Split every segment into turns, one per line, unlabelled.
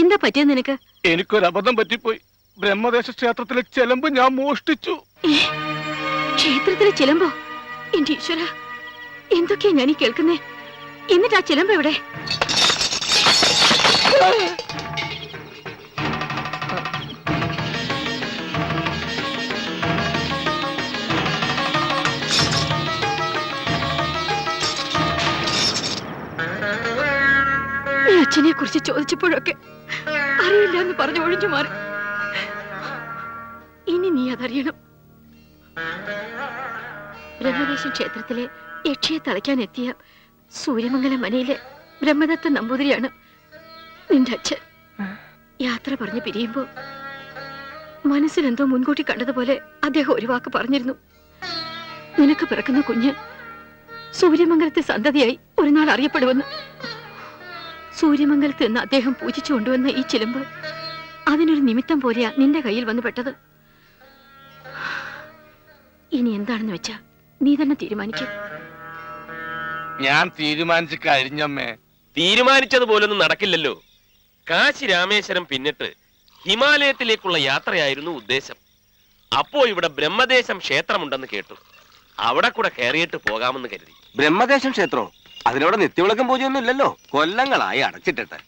എന്താ പറ്റിയത് നിനക്ക്?
എനിക്കൊരു അബദ്ധം പറ്റിപ്പോയി. ബ്രഹ്മദേശ ക്ഷേത്രത്തിലെ ചെലമ്പ് ഞാൻ മോഷ്ടിച്ചു.
ക്ഷേത്രത്തിലെ ചെലമ്പോ? എന്റെ ഈശ്വര എന്തൊക്കെയാ ഞാൻ ഈ കേൾക്കുന്നേ? എന്നിട്ട് ആ ചിലമ്പ് എവിടെ? അച്ഛനെ കുറിച്ച് ചോദിച്ചപ്പോഴൊക്കെ അറിയില്ല എന്ന് പറഞ്ഞു ഒഴിഞ്ഞു മാറി. ഇനി നീ അതറിയണം. ബ്രഹ്മദേശം ക്ഷേത്രത്തിലെ യക്ഷിയെ തളയ്ക്കാൻ എത്തിയ സൂര്യമംഗലം മനയിലെ ബ്രഹ്മദത്ത നമ്പൂതിരിയാണ് നിന്റെ അച്ഛൻ. യാത്ര പറഞ്ഞ് പിരിയുമ്പോ മനസ്സിലെന്തോ മുൻകൂട്ടി കണ്ടതുപോലെ അദ്ദേഹം ഒരു വാക്ക് പറഞ്ഞിരുന്നു. നിനക്ക് പിറക്കുന്ന കുഞ്ഞ് സൂര്യമംഗലത്തെ സന്തതിയായി ഒരു നാൾ അറിയപ്പെടുമെന്ന്. സൂര്യമംഗലത്ത് നിന്ന് അദ്ദേഹം പൂജിച്ചു കൊണ്ടുവന്ന ഈ ചിലമ്പ് അതിനൊരു നിമിത്തം പോലെയാ നിന്റെ കയ്യിൽ വന്നു പെട്ടത്. ഇനി എന്താണെന്ന് വെച്ചാ നീ തന്നെ തീരുമാനിക്കും.
ഞാൻ തീരുമാനിച്ചു കഴിഞ്ഞമ്മേ.
തീരുമാനിച്ചതുപോലൊന്നും നടക്കില്ലല്ലോ. കാശി രാമേശ്വരം പിന്നിട്ട് ഹിമാലയത്തിലേക്കുള്ള യാത്രയായിരുന്നു ഉദ്ദേശം. അപ്പോ ഇവിടെ ബ്രഹ്മദേശം ക്ഷേത്രമുണ്ടെന്ന് കേട്ടു. അവിടെ കൂടെ കയറിയിട്ട് പോകാമെന്ന് കരുതി.
ബ്രഹ്മദേശം ക്ഷേത്രോ? അതിനവിടെ നിത്യവിളക്കം പൂജയൊന്നും ഇല്ലല്ലോ. കൊല്ലങ്ങളായി അടച്ചിട്ടിട്ട്.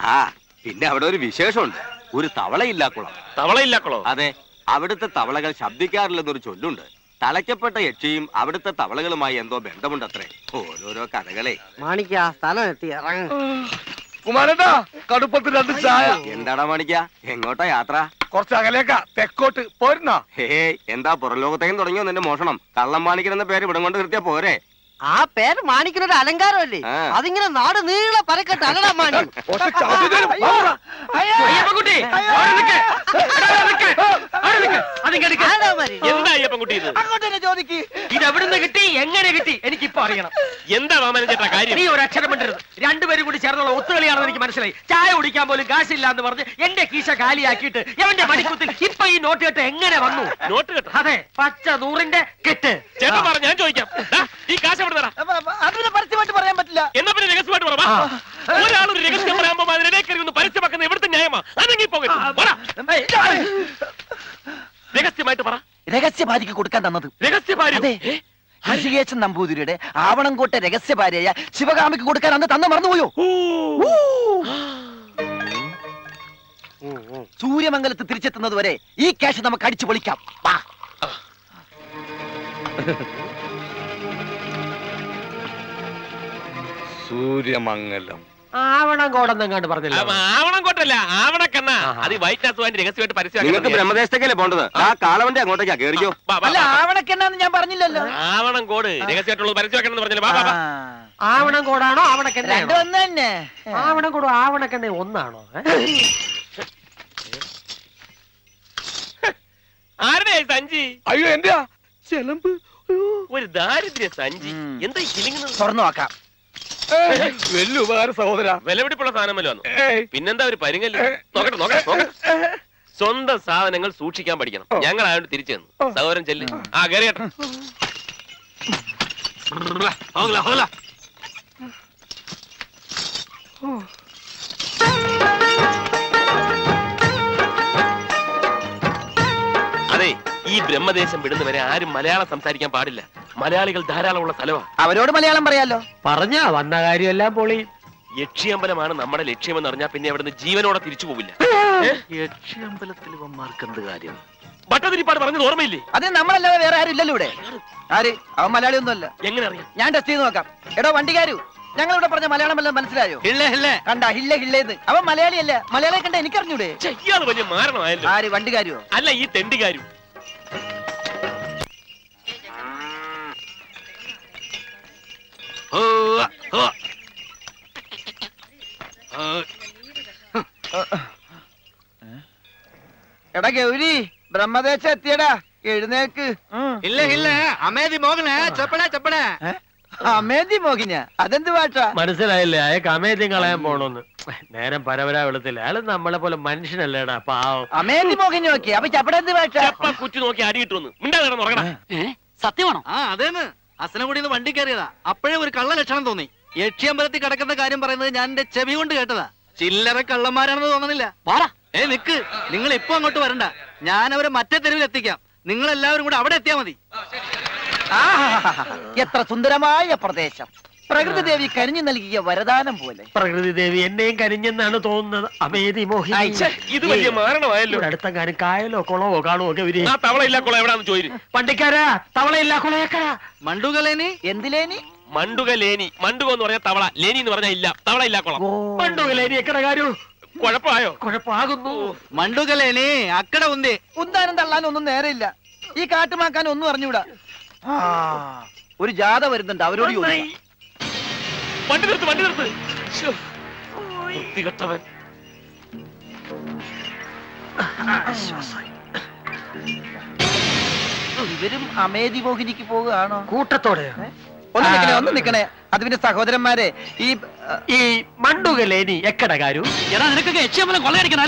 ആ പിന്നെ അവിടെ ഒരു വിശേഷമുണ്ട്. ഒരു തവളയില്ലാ കുളം
തവളയില്ല കുളോ
അതെ അവിടുത്തെ തവളകൾ ശബ്ദിക്കാറില്ലെന്നൊരു ചൊല്ലുണ്ട്. തളയ്ക്കപ്പെട്ട യക്ഷിയും അവിടുത്തെ തവളകളുമായി എന്തോ ബന്ധമുണ്ടത്രേ. ഓരോരോ കഥകളെ.
മാണിക്ക സ്ഥലം എത്തി ഇറങ്ങ.
കുമാരേട്ടാ കടുപ്പത്തിൽ രണ്ട് ചായ.
എന്താടാ മാണിക്ക എങ്ങോട്ടാ യാത്ര?
കുറച്ച് അകലേക്കാ തെക്കോട്ട് പോരുന്നോ.
ഹേ എന്താ പുറലോകത്തേക്കും തുടങ്ങിയോ നിന്റെ മോഷണം? കള്ളം മാണിക്കൻ എന്ന പേര് ഇവിടം കൊണ്ട് നിർത്തിയാ പോരെ.
ആ പേര് മാണിക്കിനൊരു അലങ്കാരമല്ലേ. അതിങ്ങനെ നാട് നീളെ പരക്കട്ടെ അല്ലടാ മാണി.
ഇതെവിടുന്ന് കിട്ടി? എങ്ങനെ കിട്ടി? എനിക്ക് ഇപ്പൊ അറിയണം.
എന്താ വാമനൻ ചേട്ടാ കാര്യം?
നീ ഒരു അക്ഷരം മിണ്ടരുത്. രണ്ടുപേരും കൂടി ചേർന്നുള്ള ഒത്തുകളിയാണെന്ന് എനിക്ക് മനസ്സിലായി. ചായ കുടിക്കാൻ പോലും കാശില്ല എന്ന് പറഞ്ഞ് എന്റെ കീശ കാലിയാക്കിയിട്ട് എവന്റെ മണിക്കുത്തിൽ ഇപ്പൊ ഈ നോട്ട് കെട്ട് എങ്ങനെ വന്നു?
നോട്ട് കെട്ട്?
അതെ പച്ച നൂറിന്റെ കെട്ട്.
ചേട്ടൻ പറ ഞാൻ ചോദിക്കാം. ദാ, ഈ കാശ്
അപ്പൊ- അപ്പൊ പരസ്യമായിട്ട് പറയാൻ പറ്റില്ല.
എന്നാ പിന്നെ രഹസ്യമായിട്ട് പറ വാ. ഒരാളൊരു രഹസ്യം പറയാൻ ഒന്ന് പരസ്യമാക്കുന്ന ഇവിടുത്തെ ന്യായമാ. അതെങ്കിൽ പോകരുത്. പറ. രഹസ്യമായിട്ട് പറ.
കൊടുക്കാൻ തന്നത്. ഹരികേശൻ നമ്പൂതിരിയുടെ ആവണംകോട്ടെ രഹസ്യ ഭാര്യയായ ശിവകാമിക്ക് കൊടുക്കാൻ അന്ന് തന്ന മറന്നുപോയോ? സൂര്യമംഗലത്ത് തിരിച്ചെത്തുന്നത് വരെ ഈ ക്യാഷ് നമുക്ക് അടിച്ചു പൊളിക്കാം.
സൂര്യമംഗലം.
ആവണം കോടെന്നെങ്ങാണ്ട് പറഞ്ഞല്ലോ?
ആവണം കൊട്ടല്ല ആവണക്കണ്ണ. അത് ഈ വൈറ്റ് ഹൗസ് രഹസ്യമായിട്ട്
നിങ്ങൾക്ക്
പരസ്യമാക്കി
ബ്രഹ്മദേശത്തേക്കല്ലേ പോണ്ടത്? ആ. കാളവണ്ടി അങ്ങോട്ടേക്കാ കേറിക്കോ.
അല്ല ആവണക്കെന്നാന്ന് ഞാൻ പറഞ്ഞില്ലല്ലോ.
ആവണം കോട് രഹസ്യമായിട്ടുള്ളത് പരസ്യമാക്കണം എന്ന് പറഞ്ഞില്ല
ഒന്ന് തന്നെ
ഒന്നാണോ? ഏ?
ആരുടെ ഈ സഞ്ചി?
അയ്യോ എന്റെയാ? ചെലമ്പ്. അയ്യോ.
ഒരു ദാരിദ്ര്യ സഞ്ചി.
ഉം.
എന്താ ഈ കിളിങ്ങുന്നത്
തുറന്നു നോക്കാം.
വലിയ ഉപകാര സഹോദര.
വിലപിടിപ്പുള്ള സാധനമല്ലോ വന്നു? പിന്നെന്താ ഒരു പരിങ്ങൽ നോക്കട്ടെ നോക്കട്ടെ സ്വന്തം സാധനങ്ങൾ സൂക്ഷിക്കാൻ പഠിക്കണം. ഞങ്ങൾ ആയതുകൊണ്ട് തിരിച്ചു തന്നു സഹോദരൻ ചെല്ല്. ആ കയറിയട്ടെ ഹോഗല ഈ ബ്രഹ്മദേശം വിടുന്നവരെ ആരും മലയാളം സംസാരിക്കാൻ പാടില്ല. മലയാളികൾ ധാരാളമുള്ള സ്ഥലമാണ്
അവരോട് മലയാളം പറയാലോ?
പറഞ്ഞാ വന്ന കാര്യമെല്ലാം പോളി.
യക്ഷിയമ്പലമാണ് നമ്മുടെ ലക്ഷ്യമെന്ന് അറിഞ്ഞാൽ പിന്നെ അവിടുന്ന് ജീവനോടെ തിരിച്ചു പോവില്ല.
യക്ഷിയമ്പലത്തിൽ ഇവന്മാർക്ക് എന്ത് കാര്യം?
ഭട്ടതിരിപ്പാട് പറഞ്ഞത് ഓർമ്മയില്ലേ?
അതെ നമ്മളല്ലാതെ വേറെ ആരും ഇല്ലല്ലോ ഇവിടെ. ആര്? അവൻ മലയാളി ഒന്നുമല്ല
എങ്ങനെ അറിയാം?
ഞാൻ ടെസ്റ്റ് ചെയ്ത് നോക്കാം. എടോ വണ്ടിക്കാരു ഞങ്ങൾ ഇവിടെ പറഞ്ഞ മലയാളം വല്ലതും മനസ്സിലായോ? കണ്ട ഹില്ല ഹില്ലേന്ന്. അവൻ മലയാളിയല്ല. മലയാളിയെ കണ്ട എനിക്കറിഞ്ഞൂടെ?
ഛെ, ഇയാൾ വലിയ മാരണമായല്ലോ.
ആര് വണ്ടികാരു
അല്ല ഈ തെണ്ടിക്കാരും.
എടാ ഗൗരി ബ്രഹ്മദേശം എത്തിയടാ. എഴുന്നേക്ക്.
ഇല്ല ഇല്ല. അമേദി മോഹനെ ചെപ്പടേ ചെപ്പടേ.
അമേന്തി മോഹിന അതെന്ത് പാട്ടാ?
മനസ്സിലായില്ലേ? അയാൾക്ക് അമേദ്യം കളയാൻ പോണോന്ന്. നേരം പരവരാ വെളുത്തില്ല. അയാൾ നമ്മളെ പോലെ മനുഷ്യനല്ലേടാ പാവം.
അമേന്തി മോഹിനി നോക്കി. അപ്പൊ ചപ്പടെന്ത് പാട്ടാ?
ചപ്പ കുറ്റി നോക്കി അടിയിട്ടു വന്ന് മിണ്ടാ
സത്യമാണോ?
ആ അതേന്ന്. അസനകുടിന്ന് വണ്ടി കയറിയതാ. അപ്പോഴേ ഒരു കള്ള ലക്ഷണം തോന്നി. യക്ഷിയമ്പലത്തിൽ കിടക്കുന്ന കാര്യം പറയുന്നത് ഞാൻ എന്റെ ചെവി കൊണ്ട് കേട്ടതാ. ചില്ലറ കള്ളന്മാരാണെന്ന് തോന്നുന്നില്ല
വാടാ.
ഏ നിക്ക്. നിങ്ങൾ ഇപ്പൊ അങ്ങോട്ട് വരണ്ട. ഞാൻ അവരെ മറ്റേ തെരുവിൽ എത്തിക്കാം നിങ്ങൾ എല്ലാവരും കൂടെ അവിടെ എത്തിയാ മതി.
എത്ര സുന്ദരമായ പ്രദേശം. പ്രകൃതി ദേവി കനിഞ്ഞു നൽകിയ വരദാനം പോലെ.
പ്രകൃതി ദേവി എന്നെയും കരിഞ്ഞെന്നാണ് തോന്നുന്നത്. അമേദി മോഹിനി.
ഇത് വലിയ മാരണമായല്ലോ.
ഇവിടെ അടുത്തെങ്ങാനും കായലോ കുളമോ കാണുമോ ഒക്കെ ഇവർ?
ആ തവള ഇല്ല കുളം എവിടാന്ന് ചോദിച്ചു
പണ്ടിക്കാരാ തവളയില്ല കുളയക്കരാ
മണ്ടുകളേനി
എന്തിലേനി?
മണ്ടുക ലേനി മണ്ടുക എന്ന് പറഞ്ഞ തവള. ലേനി എന്ന് പറഞ്ഞാൽ ഇല്ല. തവള ഇല്ല കുളം
പണ്ടുകലേനി എക്കട കാര്യം?
കുഴപ്പമായോ?
കുഴപ്പമാകുന്നു.
മണ്ടുകലേനി. അക്കട ഉന്തേ.
ഉന്താനും തള്ളാനും ഒന്നും നേരെയില്ല. ഈ കാട്ടുമാക്കാൻ ഒന്നും അറിഞ്ഞൂടാ. ആ, ഒരു ജാഥ വരുന്നുണ്ട് അവരോട് ചോദിക്കാം.
വണ്ടി നിർത്ത് വണ്ടി നിർത്ത് ശ്ശോ, വൃത്തികെട്ടവൻ
ഇവരും അമേദി മോഹിനിക്ക് പോവുകയാണോ
കൂട്ടത്തോടെ
ഒന്ന് നിക്കണേ ഒന്ന് നിക്കണേ അത് പിന്നെ സഹോദരന്മാരെ ഈ ആ,
ഈ മണ്ടുകലേനി എക്കട കാരു
എടാ നിനക്കൊക്കെ യക്ഷിയമ്പലം കൊള്ളയടിക്കണം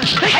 ഒന്ന്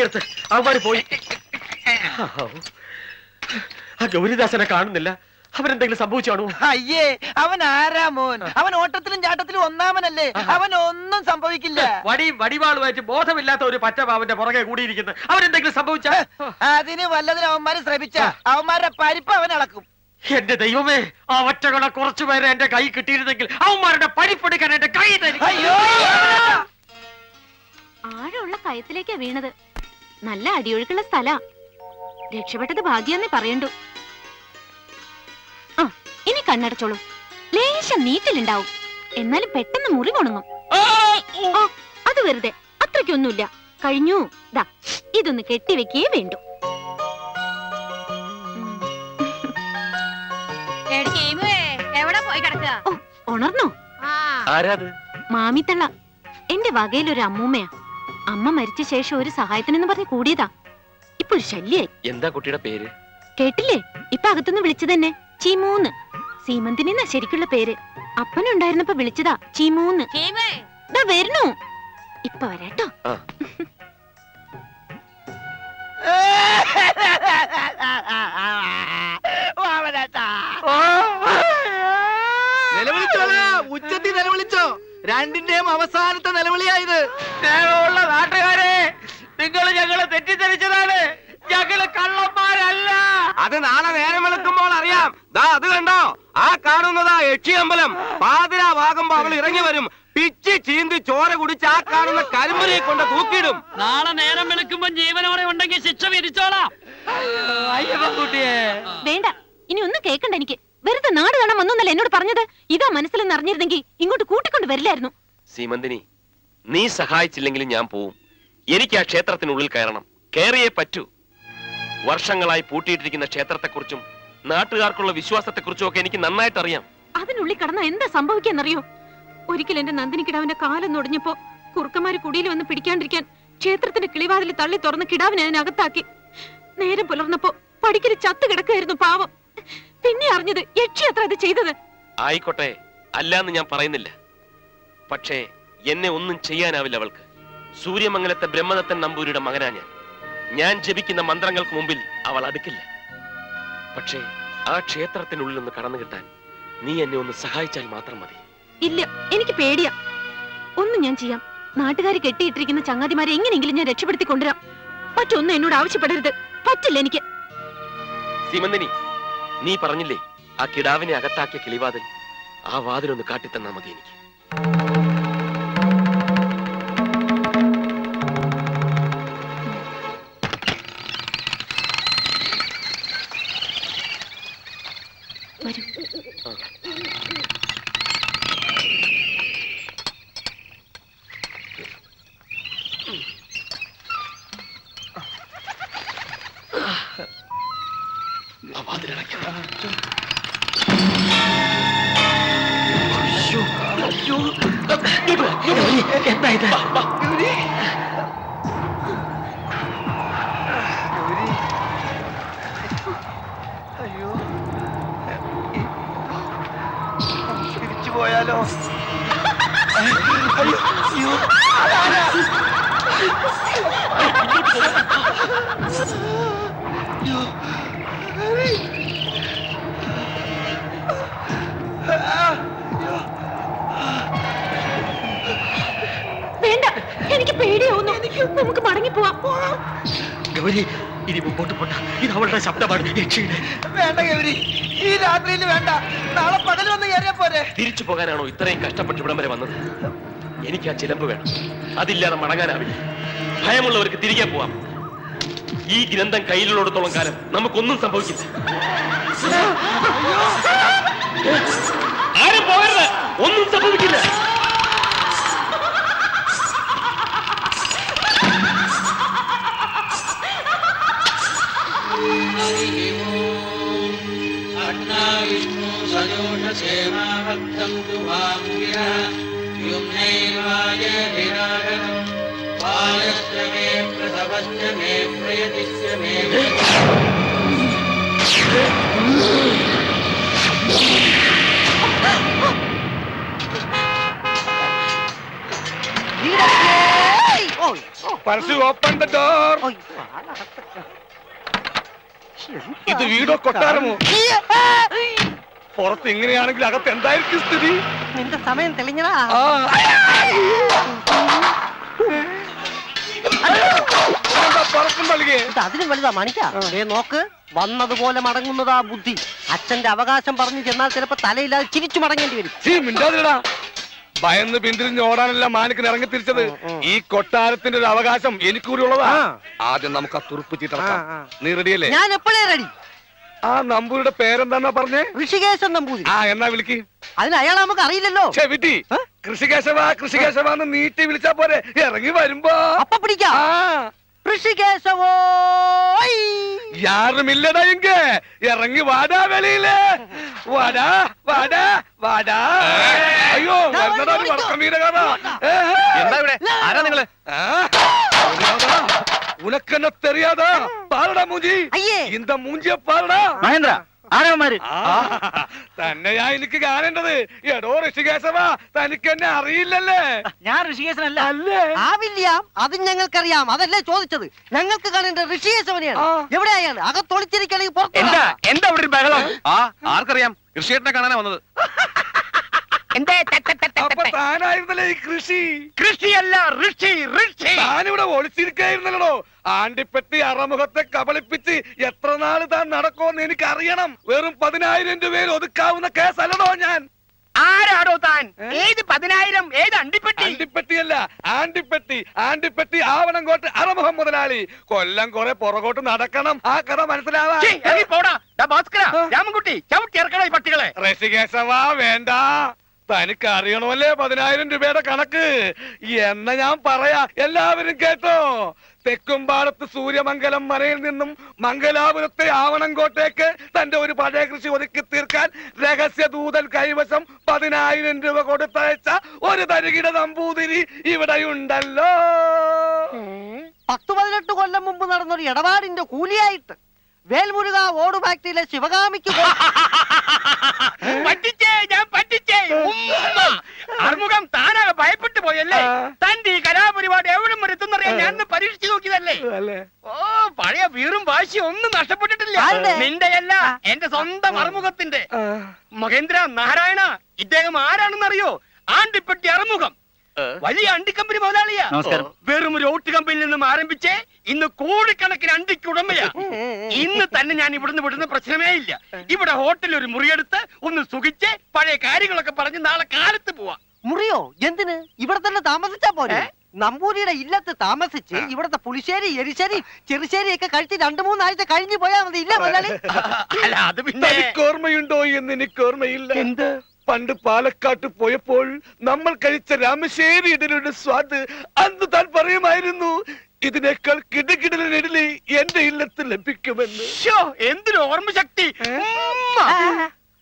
അയ്യപ്പക്കുട്ടി വണ്ടി എടുത്ത് അവന്മാര് പോയി. ആ ഗൗരിദാസനെ കാണുന്നില്ല. അവരെന്തെങ്കിലും സംഭവിച്ചാണോ
അയ്യേ അവൻ ആരാ മോൻ? അവൻ ഓട്ടത്തിലും ചാട്ടത്തിലും ഒന്നാമനല്ലേ? അവൻ ഒന്നും സംഭവിക്കില്ല.
വടി വടിവാളുമായിട്ട് ബോധമില്ലാത്ത ഒരു പറ്റപാവന്റെ പുറകെ കൂടിയിരിക്കുന്നത് അവരെന്തെങ്കിലും സംഭവിച്ച?
അതിന് വല്ലതിന് അവന്മാര് ശ്രമിച്ച അവന്മാരുടെ പരിപ്പ് അവൻ അളക്കും.
എന്റെ ദൈവമേ ആ ഒറ്റകളെ കുറച്ചു പേരെ എന്റെ കൈ കിട്ടിയിരുന്നെങ്കിൽ അവന്മാരുടെ പരിപ്പെടുക്കാൻ എന്റെ കൈ തരും
അയ്യോ!
ആഴമുള്ള കയത്തിലേക്കാ വീണത്. നല്ല അടിയൊഴുക്കുള്ള സ്ഥലാ. രക്ഷപ്പെട്ടത് ഭാഗ്യാന്നേ പറയണ്ടു. ആ ഇനി കണ്ണടച്ചോളൂ. ലേശം നീറ്റലുണ്ടാവും. എന്നാലും പെട്ടെന്ന് മുറി കൊണങ്ങും ആ, അത് വെറുതെ. അത്രയ്ക്കൊന്നുമില്ല. കഴിഞ്ഞു. ദാ ഇതൊന്ന് കെട്ടിവെക്കേ വേണ്ടു. ഉണർന്നോ? മാമിത്തള്ള. എന്റെ വകയിലൊരു അമ്മൂമ്മയാ. അമ്മ മരിച്ച ശേഷം ഒരു സഹായത്തിനെന്ന് പറഞ്ഞ് കൂടിയതാ. ഇപ്പൊ ഒരു ശല്യായി.
എന്താ കുട്ടിയുടെ പേര്?
കേട്ടില്ലേ? ഇപ്പൊ അകത്തുനിന്ന് വിളിച്ചതന്നെ ചീമൂന്ന്. സീമന്തിനെന്നാ ശരിക്കുള്ള പേര്. അപ്പനുണ്ടായിരുന്നപ്പോ വിളിച്ചതാ ചീമൂന്ന്. ദാ വരുന്നു. ഇപ്പൊ വരാട്ടോ.
നിലവിളിച്ചോളാ ഉച്ചത്തി നിലവിളിച്ചോ രണ്ടിന്റെയും അവസാനത്തെ നിലവിളിയായത്
നിങ്ങൾ ഞങ്ങളെ തെറ്റിദ്ധരിച്ചതാണ്. ഞങ്ങൾ കള്ളന്മാരല്ല.
അത് നാളെ നേരം വെളുക്കുമ്പോൾ അറിയാം. ദാ അത് കണ്ടോ? ആ കാണുന്നതാ യക്ഷിയമ്പലം. പാതിരാവാകുമ്പോ അവൾ ഇറങ്ങി വരും. പിച്ചി ചീന്തി ചോര കുടിച്ച് ആ കാണുന്ന കരിമ്പനെ കൊണ്ട് തൂക്കിയിടും.
നാളെ നേരം വെളുക്കുമ്പോ ജീവനോടെ ഉണ്ടെങ്കിൽ ശിക്ഷ
വിരിച്ചോളാം
വേണ്ട. ഇനി ഒന്നും കേക്കണ്ട എനിക്ക്. വെറുതെ നാട് കാണാൻ വന്നൊന്നല്ല എന്നോട് പറഞ്ഞത്. ഇതാ മനസ്സിലെന്ന് അറിഞ്ഞിരുന്നെങ്കിൽ ഇങ്ങോട്ട് കൂട്ടിക്കൊണ്ട് വരില്ലായിരുന്നു.
സീമന്തിനി നീ സഹായിച്ചില്ലെങ്കിലും ഞാൻ പോവും. എനിക്ക് ആ ക്ഷേത്രത്തിനുള്ളിൽ കയറണം. കയറിയേ പറ്റൂ. വർഷങ്ങളായി പൂട്ടിയിട്ടിരിക്കുന്ന ക്ഷേത്രത്തെക്കുറിച്ചും നാട്ടുകാർക്കുള്ള വിശ്വാസത്തെക്കുറിച്ചും ഒക്കെ എനിക്ക് നന്നായിട്ട് അറിയാം
അതിനുള്ളിൽ കടന്ന എന്താ സംഭവിക്കാന്നറിയോ? ഒരിക്കൽ എന്റെ നന്ദിനി കിടാവിന്റെ കാലം നൊടിഞ്ഞപ്പോ കുറുക്കന്മാര് കുടിയിൽ വന്ന് പിടിക്കാണ്ടിരിക്കാൻ ക്ഷേത്രത്തിന്റെ കിളിവാതിൽ തള്ളി തുറന്ന് കിടാവിനെ അതിനകത്താക്കി നേരം പുലർന്നപ്പോ പടിക്കൽ ചത്തു കിടക്കായിരുന്നു പാവം. പിന്നെ അറിഞ്ഞത് യക്ഷി അത്ര അത് ചെയ്തത്.
ആയിക്കോട്ടെ അല്ലാന്ന് ഞാൻ പറയുന്നില്ല. പക്ഷേ എന്നെ ഒന്നും ചെയ്യാനാവില്ല അവൾക്ക്. സൂര്യമംഗലത്തെ ബ്രഹ്മദത്തൻ നമ്പൂരിയുടെ മകനാ ഞാൻ. ഞാൻ ജപിക്കുന്ന മന്ത്രങ്ങൾക്ക് മുമ്പിൽ അവൾ അടുക്കില്ല. പക്ഷേ ആ ക്ഷേത്രത്തിനുള്ളിൽ നിന്ന് കടന്നു കിട്ടാൻ നീ എന്നെ ഒന്ന് സഹായിച്ചാൽ മാത്രം മതി.
ഇല്ല എനിക്ക് പേടിയാ. ഒന്നും ഞാൻ ചെയ്യാം. നാട്ടുകാർ കെട്ടിയിട്ടിരിക്കുന്ന ചങ്ങാതിമാരെ എങ്ങനെയെങ്കിലും ഞാൻ രക്ഷപ്പെടുത്തി കൊണ്ടുവരാം. മറ്റൊന്നും എന്നോട് ആവശ്യപ്പെടരുത്. പറ്റില്ല എനിക്ക്.
സീമന്തിനി നീ പറഞ്ഞില്ലേ ആ കിടാവിനെ അകത്താക്കിയ കിളിവാതിൽ ആ വാതിലൊന്ന് കാട്ടിത്തന്നാ മതി എനിക്ക്.
എന്താ ഇത്
അയ്യോ തിരിച്ചു പോയാലോ അയ്യോ അയ്യോ.
ഗൗരി ഇനി മുമ്പോട്ട് പോണ്ട. ഇത് അവളുടെ ശബ്ദമാണ്. യക്ഷിയുടെ
വേണ്ട ഗൗരി. ഈ രാത്രിയിൽ വേണ്ട. നാളെ പകൽ വന്ന് കയറിയാ പോരെ.
തിരിച്ചു പോകാനാണോ ഇത്രയും കഷ്ടപ്പെട്ട് ഇവിടം വരെ വന്നത്? എനിക്ക് ആ ചിലമ്പ് വേണം. അതില്ലാതെ മടങ്ങാനാവില്ല. ഭയമുള്ളവർക്ക് തിരികെ പോവാം. ഈ ഗ്രന്ഥം കയ്യിലുള്ളിടത്തോളം കാലം നമുക്കൊന്നും സംഭവിക്കില്ല.
പരസ്യ ഓപ്പൺ ദ ഡോർ. ഇത് വീടോ കൊട്ടാരമോ? പുറത്ത് ഇങ്ങനെയാണെങ്കിൽ അകത്ത് എന്തായിരിക്കും സ്ഥിതി?
നിന്റെ സമയം തെളിഞ്ഞതാ. അതിനും വലുതാ മണിക്ക. ഏ നോക്ക്. വന്നതുപോലെ മടങ്ങുന്നതാ ബുദ്ധി. അച്ഛന്റെ അവകാശം പറഞ്ഞു ചെന്നാൽ ചിലപ്പോ തലയില്ലാതെ ചിരിച്ചു മടങ്ങേണ്ടി വരും.
ഭയന്ന് പിന്തിരിഞ്ഞ് ഓടാനല്ല മാനിക്കിന് ഇറങ്ങി തിരിച്ചത് ഈ കൊട്ടാരത്തിന്റെ ഒരു അവകാശം എനിക്കൂടി ഉള്ളതാ ആദ്യം നമുക്ക് ആ തുറുപ്പ്
ആ.
നീ റെഡിയല്ലേ
ഞാൻ എപ്പോഴേ റെഡി
ആ നമ്പൂരുടെ പേരെന്താന്നാ പറഞ്ഞേ?
ഋഷികേശൻ നമ്പൂരി.
ആ എന്നാ വിളിക്ക്.
അതിന് അയാൾ നമുക്ക് അറിയില്ലല്ലോ.
വിട്ടി. കൃഷികേശവ കൃഷികേശവ എന്ന് നീട്ടി വിളിച്ചാ പോരെ. ഇറങ്ങി വരുമ്പോ.
അപ്പൊ പിടിക്കാം.
ആ
ഋഷികേശവോ
യാറുമില്ലടാ എങ്ക ഇറങ്ങി വാടാ വെളിയിൽ വാടാ വാടാ വാടാ അയ്യോ
ദാ
വരുന്നടാ
ഓടിക്കോ.
വടക്കം വീരകാരാ
എന്താ ഇവിടെ ആരാ
നിങ്ങൾ ആരാമാര്
തന്നെയാ എനിക്ക് കാണേണ്ടത്. എടോ ഋഷികേശവ തനിക്ക് എന്നെ അറിയില്ലല്ലേ
ഞാൻ ഋഷികേശനല്ല.
അല്ലേ?
ആവില്ല അതും ഞങ്ങൾക്കറിയാം. അതല്ലേ ചോദിച്ചത്. ഞങ്ങൾക്ക് കാണേണ്ട ഋഷികേശവനെയാണ്. എവിടെ അയാൾ അകത്തൊളിച്ചിരിക്കണെങ്കിൽ പുറത്ത്
എന്താ. എന്താ ഇവിടെ ഒരു ബഹളം? ആ ആർക്കറിയാം. കൃഷിയേട്ടനെ കാണാനാ വന്നത്.
താനായിരുന്നല്ലേ ഈ കൃഷി?
കൃഷിയല്ല ഋഷി ഋഷി.
താനിവിടെ ഒളിച്ചിരിക്കായിരുന്നല്ലോ ആണ്ടിപ്പെട്ടി അറമുഖത്തെ കബളിപ്പിച്ച് എത്ര നാൾ താൻ നടക്കുമെന്ന് എനിക്ക് അറിയണം വെറും പതിനായിരം രൂപയിൽ ഒതുക്കാവുന്ന കേസല്ലടോ ഞാൻ.
ആരാടോ താൻ? ഏത് പതിനായിരം ഏത് അണ്ടിപ്പെട്ടി
അണ്ടിപ്പെട്ടിയല്ല ആണ്ടിപ്പെട്ടി. ആണ്ടിപ്പെട്ടി ആവണങ്കോട്ട് അറമുഖം മുതലാളി. കൊല്ലം കുറെ പുറകോട്ട് നടക്കണം. ആ കഥ മനസ്സിലാവാ
രാമൻകുട്ടി ചവിട്ടി ഇറക്കണ ഈ പട്ടികളെ?
ഋഷികേശവാ വേണ്ട. തനിക്ക് അറിയണമല്ലേ പതിനായിരം രൂപയുടെ കണക്ക്? എന്ന ഞാൻ പറയാ. എല്ലാവരും കേട്ടോ. തെക്കുംപാടത്ത് സൂര്യമംഗലം മനയിൽ നിന്നും മംഗലാപുരത്തെ ആവണങ്കോട്ടേക്ക് തന്റെ ഒരു പഴയ കൃഷി ഒതുക്കി തീർക്കാൻ രഹസ്യ ദൂതൻ കൈവശം പതിനായിരം രൂപ കൊടുത്തയച്ച ഒരു തരികിട നമ്പൂതിരി ഇവിടെയുണ്ടല്ലോ.
പത്ത് പതിനെട്ട് കൊല്ലം മുമ്പ് നടന്നൊരു ഇടപാടിന്റെ കൂലിയായിട്ട് വേൽമുരുക ഓട് ഫാക്ടറിയിലെ ശിവകാമിക്ക് കൊ-
പറ്റിച്ചേ ഞാൻ പറ്റിച്ചേ ഉമ്മ. അറുമുഖം താനാകെ ഭയപ്പെട്ടു പോയല്ലേ
ആ.
തന്റെ ഈ കലാപരിപാടി എവിടം വരെ എത്തുന്നറിയാൻ ഞാൻ ഒന്ന് പരീക്ഷിച്ചു നോക്കിയതല്ലേ
അല്ലേ?
ഓ പഴയ വീറും വാശിയും ഒന്നും നഷ്ടപ്പെട്ടിട്ടില്ല.
ആരുടെ?
നിന്റെ അല്ല എന്റെ സ്വന്തം അറുമുഖത്തിന്റെ മഹേന്ദ്ര നാരായണ ഇദ്ദേഹം ആരാണെന്നറിയോ? ആണ്ടിപ്പെട്ടി അറുമുഖം? വലിയ അണ്ടിക്കമ്പനി മുതലാളിയാ.
നമസ്കാരം.
വെറും ഒരു ഓട്ട് കമ്പനിയിൽ നിന്നും ആരംഭിച്ച് ഇന്ന് കോടിക്കണക്കിന് അണ്ടിക്ക് ഉടമയാ. ഇന്ന് തന്നെ ഞാൻ ഇവിടുന്ന് വിടുന്ന പ്രശ്നമേ ഇല്ല. ഇവിടെ ഹോട്ടലിൽ ഒരു മുറിയെടുത്ത് ഒന്ന് സുഖിച്ച് പഴയ കാര്യങ്ങളൊക്കെ പറഞ്ഞ് നാളെ കാലത്ത് പോവാ.
മുറിയോ? എന്തിന്? ഇവിടെ തന്നെ താമസിച്ചാ പോരെ. നമ്പൂരിയുടെ ഇല്ലത്ത് താമസിച്ച് ഇവിടത്തെ പുളിശ്ശേരി എരിശ്ശേരി ചെറുശ്ശേരി ഒക്കെ കഴിച്ച് രണ്ടു മൂന്നാഴ്ച കഴിഞ്ഞു പോയാൽ മതി. ഇല്ല മുതലാളി
അല്ല അത് പിന്നെ
ഓർമ്മയുണ്ടോ എന്ന് എനിക്ക് ഓർമ്മയില്ല. എന്ത്? പണ്ട് പാലക്കാട്ട് പോയപ്പോൾ നമ്മൾ കഴിച്ച രാമശ്ശേരി ഇടലിയുടെ സ്വാദ് അന്ന് താൻ പറയുമായിരുന്നു ഇതിനേക്കാൾ കിടകിടലിനിടലി എന്റെ ഇല്ലത്ത് ലഭിക്കുമെന്ന്.
എന്തൊരു ഓർമ്മശക്തി. ഉമ്മ.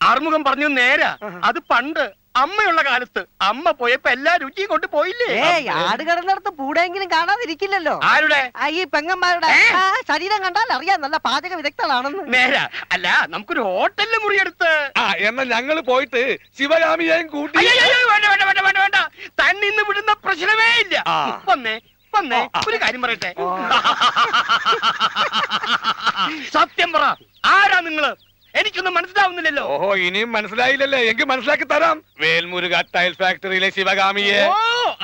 ആറുമുഖം പറഞ്ഞു നേരാ. അത് പണ്ട് അമ്മയുള്ള കാലത്ത് അമ്മ പോയപ്പോ എല്ലാ രുചിയും കൊണ്ട് പോയില്ലേ?
ഏയ് ആട് കിടന്നിടത്ത് പൂടെങ്കിലും കാണാതിരിക്കില്ലല്ലോ.
ആരുടെ?
ആ, ഈ പെങ്ങന്മാരുടെ ആ, ശരീരം കണ്ടാൽ അറിയാം നല്ല പാചക വിദഗ്ധളാണെന്ന്
നേരാ. അല്ല നമുക്കൊരു ഹോട്ടലിൽ മുറിയെടുത്ത്.
ആ എന്നാ ഞങ്ങൾ പോയിട്ട് ശിവരാമിയെയും കൂട്ടി
തന്നിന്ന് വേണ്ട വേണ്ട വേണ്ട വേണ്ട വേണ്ട. തന്നെ വിടുന്ന പ്രശ്നമേ ഇല്ല.
ആ.
വന്നേ വന്നേ ഒരു കാര്യം പറയട്ടെ. സത്യം പറ. ആരാ നിങ്ങൾ? എനിക്കൊന്നും മനസ്സിലാവുന്നില്ലല്ലോ.
ഓഹോ ഇനിയും മനസ്സിലായില്ലല്ലേ? എങ്കിൽ മനസ്സിലാക്കി തരാം. വേൽമുരുക ടൈൽ ഫാക്ടറിയിലെ ശിവകാമിയെ
ഓ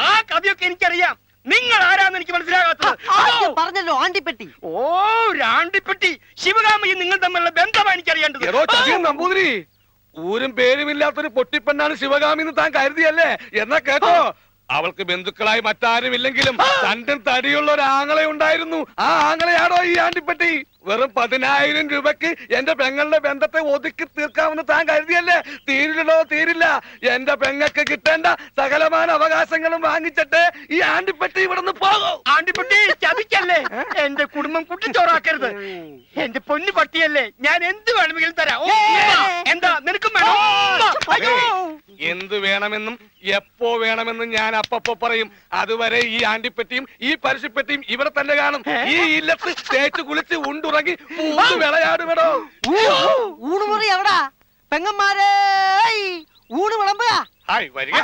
ആ കഥയൊക്കെ എനിക്കറിയാം. നിങ്ങൾ ആരാന്ന് എനിക്ക് മനസ്സിലാകാത്തത്?
പറഞ്ഞല്ലോ ആണ്ടിപ്പെട്ടി.
ഓ രാണ്ടിപ്പെട്ടി ശിവകാമിയും നിങ്ങൾ തമ്മിലുള്ള ബന്ധമാണ് എനിക്കറിയേണ്ടത്.
നമ്പൂതിരി. ഊരും പേരുമില്ലാത്തൊരു പൊട്ടിപ്പെണ്ണാണ് ശിവകാമി എന്ന് താൻ കരുതിയല്ലേ? എന്നാ കേട്ടോ. അവൾക്ക് ബന്ധുക്കളായി മറ്റാരും ഇല്ലെങ്കിലും തണ്ടും തടിയുള്ള ഒരു ആങ്ങളെ ഉണ്ടായിരുന്നു ആ ആങ്ങളെയാണോ ഈ ആണ്ടിപ്പെട്ടി? വെറും പതിനായിരം രൂപക്ക് എന്റെ പെങ്ങളുടെ ബന്ധത്തെ ഒതുക്കി തീർക്കാമെന്ന് താൻ കരുതിയല്ലേ? തീരില്ലടോ തീരില്ല. എന്റെ പെങ്ങൾക്ക് കിട്ടേണ്ട സകലമാന അവകാശങ്ങളും വാങ്ങിച്ചിട്ട് ഈ ആണ്ടിപ്പെട്ടി ഇവിടെ നിന്ന് പോകും.
ആണ്ടിപ്പെട്ടി ചതിക്കല്ലേ എന്റെ കുടുംബം കുട്ടിച്ചോറാക്കരുത്. എന്റെ പൊന്നു പട്ടിയല്ലേ ഞാൻ എന്ത് വേണമെങ്കിലും തരാം. എന്താ നിനക്കും വേണം.
എന്ത് വേണമെന്നും എപ്പോ വേണമെന്നും ഞാൻ അപ്പപ്പോ പറയും. അതുവരെ ഈ ആണ്ടിപ്പെട്ടിയും ഈ പരസ്യപ്പെട്ടിയും ഇവിടെ തന്നെ കാണും. ഈ ഇല്ലത്ത് തേച്ച് കുളിച്ച് ഉണ്ടുറങ്ങി മൂന്ന് വിളയാടുമെടോ.
ഊണുമുറി എവിടാ? പെങ്ങന്മാരെ ഊണ് വിളമ്പുക.
ഹായ് വരിക.